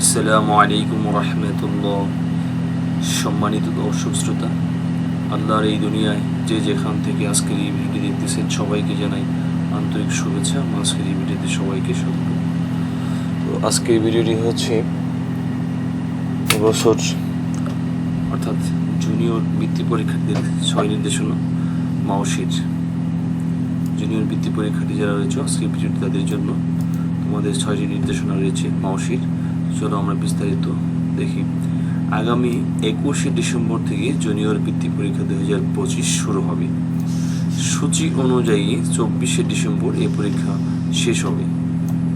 আসসালামু আলাইকুম রহমতুল্লাহ। সম্মানিত দর্শক শ্রোতা, আল্লাহর এই দুনিয়ায় যে যেখান থেকে আজকের এই ভিডিও দেখতেছেন সবাইকে জানাই আন্তরিক শুভেচ্ছা। এবং আজকের এই ভিডিওতে সবাইকে স্বাগত। তো আজকের ভিডিওটি হচ্ছে এবছর, অর্থাৎ জুনিয়র বৃত্তি পরীক্ষার্থীদের ছয় নির্দেশনা মাওসির জুনিয়র বৃত্তি পরীক্ষার্থী যারা রয়েছে, আজকের ভিডিওটি তাদের জন্য। তোমাদের ছয়টি নির্দেশনা রয়েছে মাওসির চলো আমরা বিস্তারিত দেখি। আগামী একুশে ডিসেম্বর থেকে জুনিয়র বৃত্তি পরীক্ষা দু হাজার পঁচিশ শুরু হবে। সূচি অনুযায়ী চব্বিশে ডিসেম্বর এই পরীক্ষা শেষ হবে।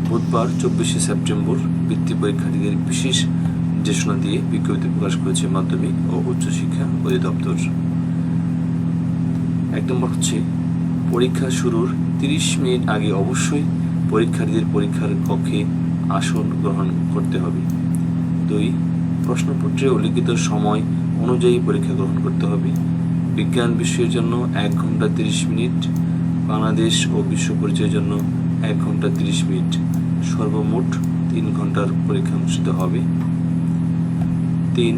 বুধবার চব্বিশে সেপ্টেম্বর বৃত্তি পরীক্ষার্থীদের বিশেষ নির্দেশনা দিয়ে বিজ্ঞপ্তি প্রকাশ করেছে মাধ্যমিক ও উচ্চশিক্ষা অধিদপ্তর। এক নম্বর হচ্ছে, পরীক্ষা শুরুর তিরিশ মিনিট আগে অবশ্যই পরীক্ষার্থীদের পরীক্ষার কক্ষে আসন গ্রহণ করতে হবে। দুই, প্রশ্নপত্রে উল্লিখিত সময় অনুযায়ী পরীক্ষা গ্রহণ করতে হবে। বিজ্ঞান বিষয়ের জন্য এক ঘণ্টা তিরিশ মিনিট, বাংলাদেশ ও বিশ্ব পরিচয়ের জন্য এক ঘণ্টা তিরিশ মিনিট। সর্বমোট তিন ঘণ্টার পরীক্ষা অনুষ্ঠিত হবে। তিন,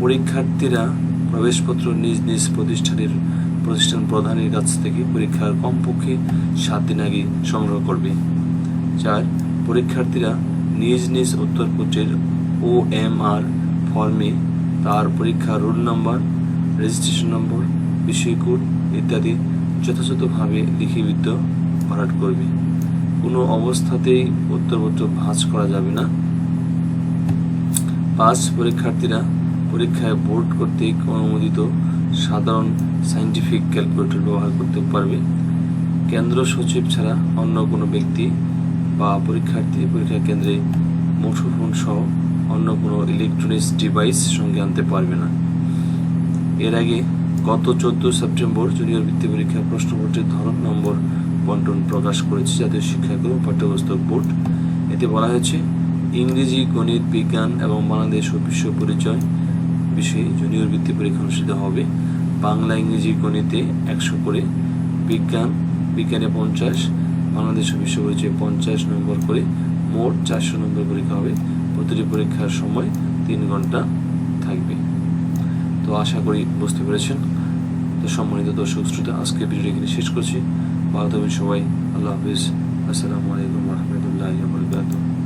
পরীক্ষার্থীরা প্রবেশপত্র নিজ নিজ প্রতিষ্ঠানের প্রতিষ্ঠান প্রধানের কাছ থেকে পরীক্ষার কমপক্ষে সাত দিন আগে সংগ্রহ করবে। চার, পরীক্ষার্থীরা নিজ নিজ উত্তরপত্রের ও এম আর ফর্মে তার পরীক্ষার রোল নম্বর রেজিস্ট্রেশন নম্বর বিষয় কোড ইত্যাদি যথাযথভাবে লিখিবিদ্ধ ভরাট করবে। কোনো অবস্থাতেই উত্তরপত্র ভাঁজ করা যাবে না। পাঁচ পরীক্ষার্থীরা পরীক্ষায় বোর্ড কর্তৃক অনুমোদিত সাধারণ সাইন্টিফিক ক্যালকুলেটর ব্যবহার করতে পারবে। কেন্দ্র সচিব ছাড়া অন্য কোনো ব্যক্তি বা পরীক্ষার্থী পরীক্ষা কেন্দ্রে মুঠোফোন সহ অন্য কোনো ইলেকট্রনিক্স ডিভাইস সঙ্গে আনতে পারবে না। এর আগে গত চোদ্দ সেপ্টেম্বর জুনিয়র বৃত্তি পরীক্ষার প্রশ্নপত্রের ধরন নম্বর বন্টন প্রকাশ করেছে জাতীয় শিক্ষাক্রম পাঠ্যপুস্তক বোর্ড। এতে বলা হয়েছে, ইংরেজি, গণিত, বিজ্ঞান এবং বাংলাদেশ ও বিশ্ব পরিচয় বিষয়ে জুনিয়র বৃত্তি পরীক্ষা অনুষ্ঠিত হবে। বাংলা, ইংরেজি, গণিতে একশো করে, বিজ্ঞান, বিজ্ঞানে পঞ্চাশ বাংলাদেশ বিশ্ব পরিচয়ে পঞ্চাশ নম্বর করে মোট চারশো নম্বর পরীক্ষা হবে। প্রতিটি পরীক্ষার সময় তিন ঘণ্টা থাকবে। তো আশা করি বুঝতে পেরেছেন। তো সম্মানিত দর্শক শ্রোতা আজকে ভিডিওটি এখানে শেষ করছি। ভালো থাকবেন সবাই। আল্লাহ হাফিজ। আসসালামু আলাইকুম রহমতুল্লাহ বরকাতুহ।